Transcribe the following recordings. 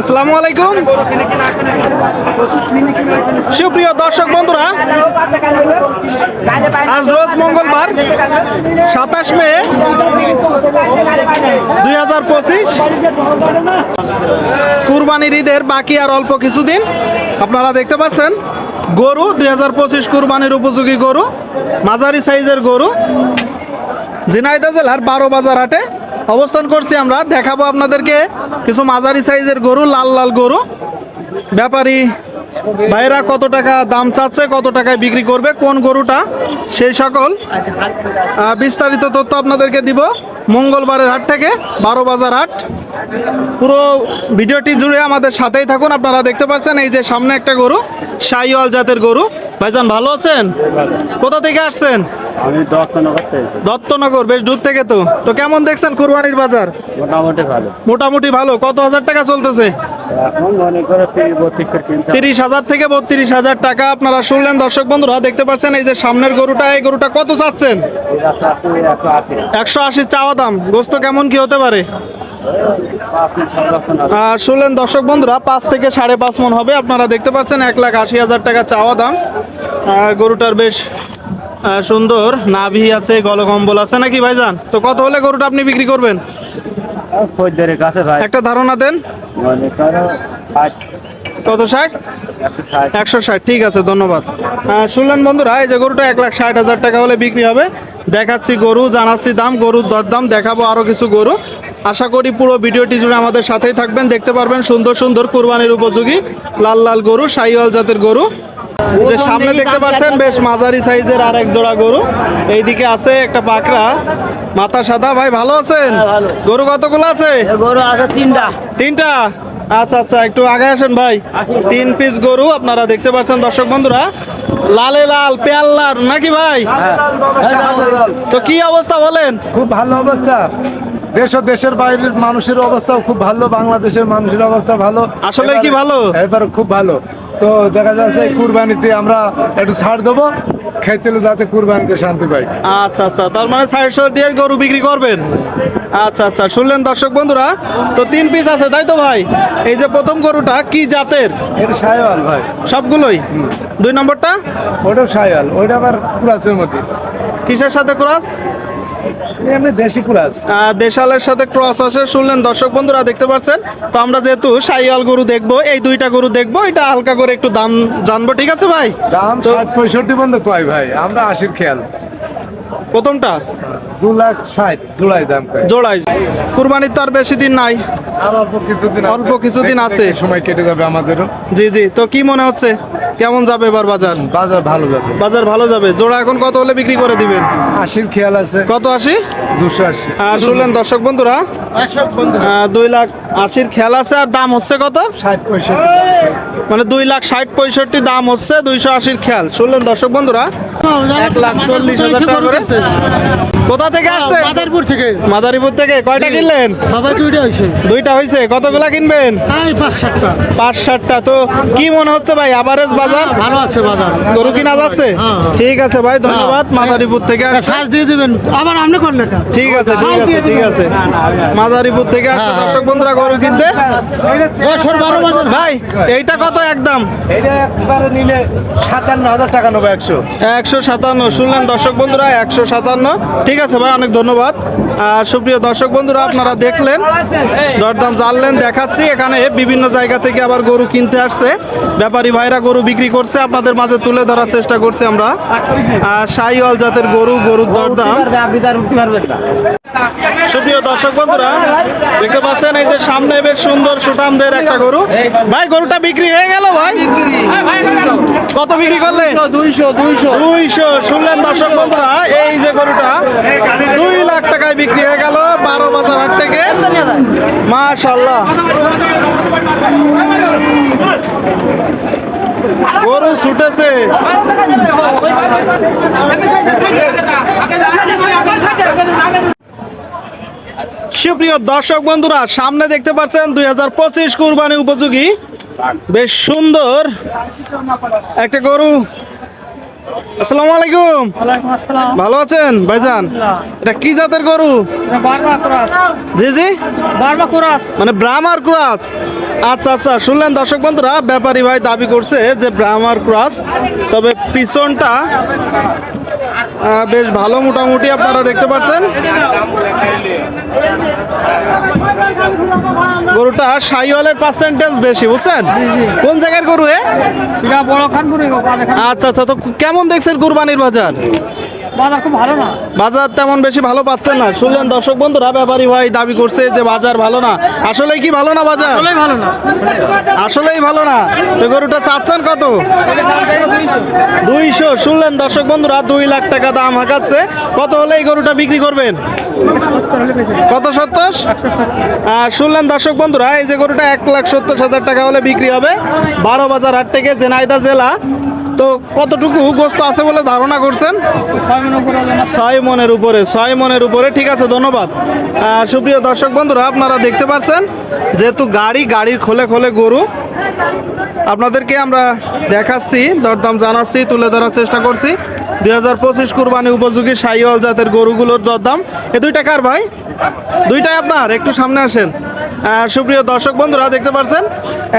আসসালামু আলাইকুম। সুপ্রিয় দর্শক বন্ধুরা, আজ রোজ মঙ্গলবার, সাতাশ মে দুই হাজার পঁচিশ। কুরবানির ঈদের বাকি আর অল্প কিছুদিন। আপনারা দেখতে পাচ্ছেন, গরু, দুই হাজার পঁচিশ কুরবানির উপযোগী গরু, মাঝারি সাইজের গরু। ঝিনাইদহ জেলার বারো বাজার হাটে অবস্থান করছি আমরা। দেখাবো আপনাদেরকে কিছু মাঝারি সাইজের গরু, লাল লাল গরু। ব্যাপারী ভাইরা কত টাকা দাম চাচ্ছে, কত টাকায় বিক্রি করবে, কোন গরুটা, সেই সকল বিস্তারিত তথ্য আপনাদেরকে দিব। মঙ্গলবারের হাট থেকে, বারো বাজার হাট। পুরো ভিডিওটি জুড়ে আমাদের সাথেই থাকুন। আপনারা দেখতে পাচ্ছেন, এই যে সামনে একটা গরু সাইওয়াল জাতের গরু। ভাইজান, ভালো আছেন? কোথা থেকে আসছেন? আমি থেকে দত্তনগর বেশ দূর থেকে তো। তো কেমন দেখছেন কুরবানির বাজার? মোটামুটি ভালো। মোটামুটি ভালো। কত হাজার টাকা চলতেছে? তিরিশ হাজার থেকে বত্রিশ হাজার টাকা আপনারা শুনলেন। দর্শক বন্ধুরা দেখতে পাচ্ছেন এই যে সামনের গরুটা এই গরুটা কত চাচ্ছেন? একশো আশি চাওয়া দাম। গোস্ত কেমন কি হতে পারে? শুনলেন দর্শক বন্ধুরা পাঁচ থেকে সাড়ে পাঁচ মন হবে। আপনারা দেখতে পাচ্ছেন এক লাখ আশি হাজার টাকা চাওয়া দাম। গরুটার বেশ সুন্দর নাভি আছে গলকম্বল আছে নাকি ভাইজান? তো কত হলে গরুটা আপনি বিক্রি করবেন? ফৌজদারের কাছে ভাই। একটা ধারণা দেন। মনে কত ষাট? একশো ষাট। ঠিক আছে ধন্যবাদ। শুনলেন বন্ধুরা এই যে গরুটা এক লাখ ষাট হাজার টাকা হলে বিক্রি হবে। দেখাচ্ছি গরু জানাচ্ছি দাম গরুর দরদাম দেখাবো আরও কিছু গরু। আশা করি পুরো ভিডিওটি জুড়ে আমাদের সাথেই থাকবেন। দেখতে পারবেন সুন্দর সুন্দর কুরবানির উপযোগী লাল লাল গরু সাইওয়াল জাতের গরু। যে সামনে দেখতে পাচ্ছেন বেশ মাঝারি সাইজের আর এক জোড়া গরু। এইদিকে আছে একটা পাকড়া। মাথা সাদা। ভাই ভালো আছেন? গরু কতগুলো আছে? গরু আছে তিনটা। তিনটা? আচ্ছা আচ্ছা একটু আগে আসেন ভাই। তিন পিস গরু আপনারা দেখতে পাচ্ছেন দর্শক বন্ধুরা। লালে লাল পেয়াল্লার নাকি ভাই? তো কি অবস্থা বলেন? খুব ভালো অবস্থা। দেশ ও দেশের বাইরের মানুষের অবস্থাও খুব ভালো বাংলাদেশের মানুষের অবস্থা ভালো। আসলে কি ভালো? এবার খুব ভালো। তো দেখা যাচ্ছে কুরবানিতে আমরা একটু ছাড় দেবো। খেয়েছিল যাতে কুরবানিতে শান্তি পাই। আচ্ছা আচ্ছা। তার মানে সাইডশো দিয়ে গরু বিক্রি করবেন? আচ্ছা আচ্ছা। শুনলেন দর্শক বন্ধুরা? তো তিন পিস আছে তাই তো ভাই? এই যে প্রথম গরুটা কি জাতের? এটা সাইওয়াল ভাই। সবগুলোই? দুই নম্বরটা? ওটাও সাইওয়াল ওইটা আবার কুরাসের মধ্যে। কিসের সাথে ক্রস? দেশালের সাথে ক্রস আসে। শুনলেন দর্শক বন্ধুরা দেখতে পাচ্ছেন? তো আমরা যেহেতু সাইয়াল গরু দেখব এই দুইটা গরু দেখব এটা হালকা করে একটু দাম জানব ঠিক আছে ভাই? দাম ষাট পঁয়ষট্টি বন্ধ কয় ভাই? আমরা আশির খেয়াল। প্রথমটা? দু লাখ ষাট জোড়াই দাম জোড়াই। কুরবানির তো আর বেশি দিন নাই। আর অল্প কিছুদিন। অল্প কিছুদিন আছে। সময় কেটে যাবে আমাদেরও। জি জি। তো কি মনে হচ্ছে? কেমন যাবে এবার বাজার? বাজার ভালো যাবে। বাজার ভালো যাবে। জোড়া এখন কত হলে বিক্রি করে দিবেন? আশির খেয়াল আছে। কত আশি? দুশো আশি। আর শুনলেন দর্শক বন্ধুরা? দুই লাখ আশির খেয়াল আছে আর দাম হচ্ছে কত? ষাট পঁয়ষট্টি। মানে দুই লাখ ষাট পঁয়ষট্টি দাম হচ্ছে দুইশো আশির খেয়াল। শুনলেন দর্শক বন্ধুরা? এক লাখ চল্লিশ হাজার টাকা করে। কোথা থেকে আসছে মাদারপুর থেকে। মাদারীপুর থেকে। কয়টা কিনলেন? সবাই দুইটা হয়েছে দুইটা হয়েছে কতগুলা কিনবেন? পাঁচ সাতটা। পাঁচ সাতটা। তো কি মনে হচ্ছে ভাই আভারেজ বাজার? ভালো আছে বাজার। গরু কিনা যাচ্ছে? হ্যাঁ, হ্যাঁ। ঠিক আছে ভাই ধন্যবাদ। মাদারীপুর থেকে সাজ দিয়ে দিবেন। আবার আপনি করলেন ঠিক আছে ঠিক আছে ঠিক আছে। মাদারীপুর থেকে আসছে দর্শক বন্ধুরা গরু কিনতে। ভাই এইটা কত একদম? এটা একবারে নিলে সাতান্ন হাজার টাকা নেব একশো। একশো সাতান্ন শুনলেন দর্শক বন্ধুরা একশো সাতান্ন। ঠিক আছে ভাই অনেক ধন্যবাদ। আর সুপ্রিয় দর্শক বন্ধুরা আপনারা দেখলেন দরদাম জানলেন দেখাচ্ছি। এখানে বিভিন্ন জায়গা থেকে আবার গরু কিনতে আসছে। ব্যাপারী ভাইরা গরু বিক্রি করছে আপনাদের মাঝে তুলে ধরার চেষ্টা করছি আমরা। আর শাহিওয়াল জাতের গরু গরুর দরদাম। সুপ্রিয় দর্শক বন্ধুরা দেখতে পাচ্ছেন এই যে সামনে বেশ সুন্দর সুটামদের একটা গরু। ভাই গরুটা বিক্রি হয়ে গেল ভাই। কত বিক্রি করলে? দুইশো দুইশো দুইশো। শুনলেন দর্শক বন্ধুরা এই যে গরুটা দুই লাখ টাকায় বিক্রি হয়ে গেল বারো বছর হাট থেকে। মাশাল্লাহ গরু ছুটেছে। সুপ্রিয় দর্শক বন্ধুরা সামনে দেখতে পাচ্ছেন দুই হাজার পঁচিশ কুরবানি উপযোগী বেশ সুন্দর। একটা গরু। আসসালামু আলাইকুম। ভালো আছেন? ভাইজান এটা কি জাতের গরু? জি জি। মানে ব্রাহ্মার ক্রাস। আচ্ছা আচ্ছা শুনলেন দর্শক বন্ধুরা ব্যাপারী ভাই দাবি করছে যে ব্রাহ্মার ক্রাস তবে পিছনটা বেশ ভালো মোটামুটি আপনারা দেখতে পাচ্ছেন। গরুটা সাইওয়ালের পার্সেন্টেজ বেশি বুঝছেন? কোন জায়গার গরু এ? খান আচ্ছা আচ্ছা। তো কেমন দেখছেন কুরবানির বাজার? বাজার খুব ভালো না। বাজার তেমন বেশি ভালো পাচ্ছেন না। শুনলেন দর্শক বন্ধুরা ব্যাপারী ভাই দাবি করছে যে বাজার ভালো না। আসলেই কি ভালো না বাজার? আসলেই ভালো না। আসলেই ভালো না। সে গরুটা চাচ্ছেন কত? দুইশো। শুনলেন দর্শক বন্ধুরা দুই লাখ টাকা দাম হাঁকাচ্ছে। কত হলে এই গরুটা বিক্রি করবেন? কত সত্তর? আর শুনলেন দর্শক বন্ধুরা এই যে গরুটা এক লাখ সত্তর হাজার টাকা হলে বিক্রি হবে। বারো বাজার হাট থেকে জেনাইদা জেলা। তো কতটুকু গোস্ত আছে বলে ধারণা করছেন? ছয় মনের উপরে, ছয় মনের উপরে। ঠিক আছে, ধন্যবাদ। সুপ্রিয় দর্শক বন্ধুরা, আপনারা দেখতে পাচ্ছেন, যেহেতু গাড়ি গাড়ির খোলে খোলে গরু, আপনাদেরকে আমরা দেখাচ্ছি, দরদাম জানাচ্ছি, তুলে ধরার চেষ্টা করছি। দুই হাজার পঁচিশ কুরবানি উপযোগী সাইওয়াল জাতের গরুগুলোর দরদাম। এ দুইটা কার ভাই? দুইটাই আপনার একটু সামনে আসেন। সুপ্রিয় দর্শক বন্ধুরা দেখতে পাচ্ছেন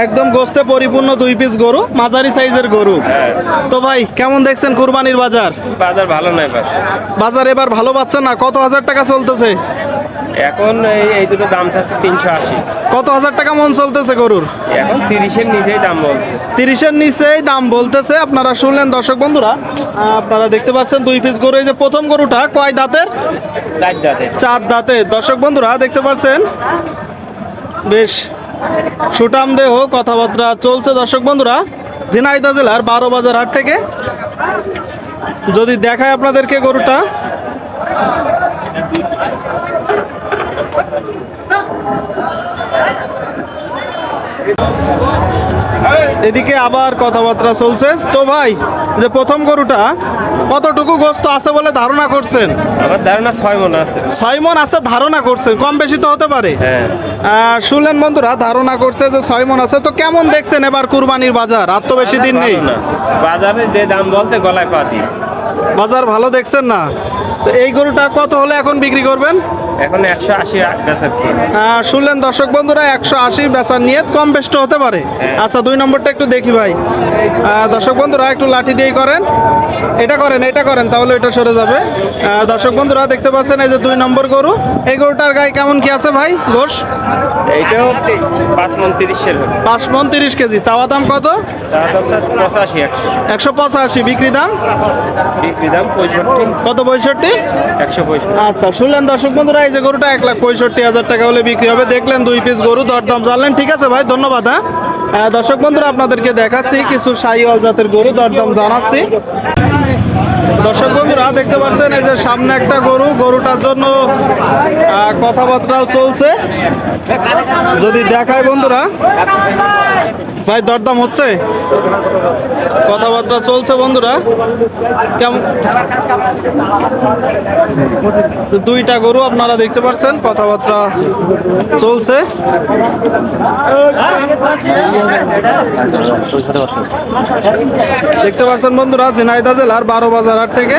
একদম গোস্তে পরিপূর্ণ দুই পিস গরু মাঝারি সাইজের গরু। তো ভাই কেমন দেখছেন কুরবানির বাজার? বাজার ভালো না এবার বাজার এবার ভালো পাচ্ছেন না কত হাজার টাকা চলতেছে? এখন এই এই দুটো দাম চাচ্ছে তিনশো আশি। কত হাজার টাকা মন চলতেছে গরুর? এখন তিরিশের নিচেই দাম বলছে। তিরিশের নিচেই দাম বলতেছে। আপনারা শুনলেন দর্শক বন্ধুরা আপনারা দেখতে পাচ্ছেন দুই পিস গরু এই যে প্রথম গরুটা কয় দাঁতের? চার দাঁতে চার দাঁতে দর্শক বন্ধুরা দেখতে পাচ্ছেন? বেশ সুটাম দেহ কথাবার্তা চলছে দর্শক বন্ধুরা। ঝিনাইদহ জেলার বারো বাজার হাট থেকে। যদি দেখায় আপনাদেরকে গরুটা। এদিকে আবার কথাবার্তা চলছে। তো ভাই যে প্রথম গরুটা কতটুকু গোস্ত আছে বলে ধারণা করছেন? আমার ধারণা ছয় মনে আছে। ছয় মন আছে ধারণা করছেন কম বেশি তো হতে পারে। হ্যাঁ। শুনলেন বন্ধুরা ধারণা করছে যে ছয় মন আছে। তো কেমন দেখছেন এবার কুরবানির বাজার? আর তো বেশি দিন নেই। বাজারে যে দাম বলছে গলায় পা বাজার ভালো দেখছেন না? তো এই গরুটা কত হলে এখন বিক্রি করবেন? এখন একশো আশি বেচার শুনলেন দর্শক বন্ধুরা একশো আশি বেচার নিয়ে কম বেষ্ট হতে পারে। আচ্ছা দুই নম্বরটা একটু দেখি ভাই। দর্শক বন্ধুরা একটু লাঠি দিয়েই করেন। এটা করেন এটা করেন তাহলে এটা সরে যাবে। দর্শক বন্ধুরা দেখতে পাচ্ছেন এই যে দুই নম্বর গরু। এই গরুটার গায়ে কেমন কি আছে ভাই? গোশ এইটাও পাঁচ মন তিরিশের পাঁচ মন তিরিশ কেজি। চাওয়া দাম কত? পঁচাশি একশো। একশো পঁচাশি। বিক্রি দাম? বিক্রি দাম পঁয়ষট্টি। কত পঁয়ষট্টি? একশো পঁয়ষট্টি। আচ্ছা শুনলেন দর্শক বন্ধুরা এই যে গরুটা এক লাখ পঁয়ষট্টি হাজার টাকা হলে বিক্রি হবে। দেখলেন দুই পিস গরু দরদাম জানলেন। ঠিক আছে ভাই ধন্যবাদ হ্যাঁ? দর্শক বন্ধুরা আপনাদেরকে দেখাচ্ছি কিছু সাইওয়াল জাতের গরু দরদাম জানাচ্ছি। দর্শক বন্ধুরা, দেখতে পাচ্ছেন এই যে সামনে একটা গরু, গরুটার জন্য কথাবার্তাও চলছে। যদি দেখায় বন্ধুরা। ভাই দরদাম হচ্ছে? কথাবার্তা চলছে বন্ধুরা। কেমন দুইটা গরু আপনারা দেখতে পাচ্ছেন কথাবার্তা চলছে। দেখতে পাচ্ছেন বন্ধুরা ঝিনাইদা জেলার বারো বাজার হাট থেকে।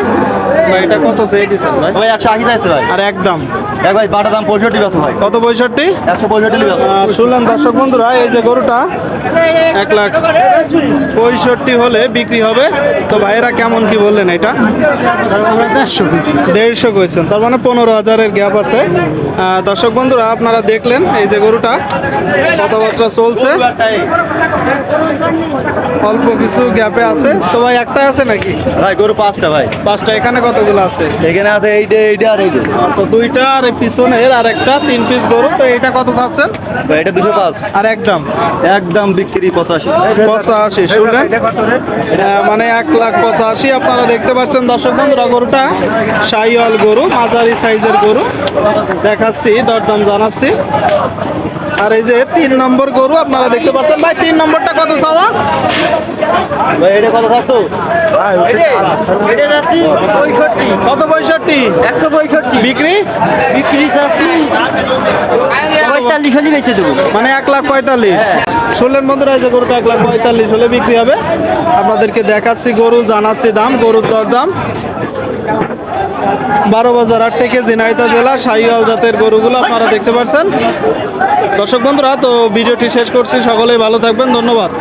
ভাই এটা কত চেয়ে দিচ্ছেন ভাই? ভাই একশো আশি চাইছে ভাই। আর একদম। এক ভাই বাটা দাম পঁয়ষট্টি বেচো ভাই। কত পঁয়ষট্টি? একশো পঁয়ষট্টি শুনলেন দর্শক বন্ধুরা এই যে গরুটা এক লাখ পঁয়ষট্টি হলে বিক্রি হবে। তো ভাইয়েরা কেমন কি বললেন এটা? দেড়শো দেড়শো কইছেন তার মানে পনেরো হাজারের গ্যাপ আছে। দর্শক বন্ধুরা আপনারা দেখলেন এই যে গরুটা কথাবার্তা চলছে। অল্প কিছু গ্যাপে আছে। তো ভাই একটা আছে নাকি? ভাই গরু পাঁচটা ভাই। পাঁচটা এখানে কতগুলো আছে? এখানে আছে এইটা এইটা আর এইটা। আচ্ছা দুইটা আর পিছনের আর একটা তিন পিস গরু। তো এটা কত চাচ্ছেন? এটা দুশো পাঁচ। আর একদম? একদম বিক্রি পঁচাশি। পঁচাশি শুনলেন? আহ, মানে এক লাখ পঁচাশি। আপনারা দেখতে পাচ্ছেন দর্শক বন্ধুরা গরুটা সাইওয়াল গরু মাঝারি সাইজের গরু। দেখাচ্ছি দরদাম জানাচ্ছি। আর এই যে তিন নম্বর গরু আপনারা দেখতে পাচ্ছেন। ভাই তিন নম্বরটা কত চাওয়া? ভাই এটা কত খাচ্ছো এটা যাচ্ছি পঁয়ষট্টি। কত পঁয়ষট্টি? একশো পঁয়ষট্টি। বিক্রি? বিক্রি যাচ্ছি পঁয়তাল্লিশ হলে বেঁচে দেবো। মানে এক লাখ পঁয়তাল্লিশ। ষোলের মধ্যে এই যে গরুটা এক লাখ পঁয়তাল্লিশ হলে বিক্রি হবে। আপনাদেরকে দেখাচ্ছি গরু জানাচ্ছি দাম গরুর দর দাম বারো বাজার আট থেকে ঝিনাইদা জেলা শাহিওয়াল জাতের গরুগুলো আপনারা দেখতে পাচ্ছেন। দর্শক বন্ধুরা তো ভিডিওটি শেষ করছি। সকলেই ভালো থাকবেন ধন্যবাদ।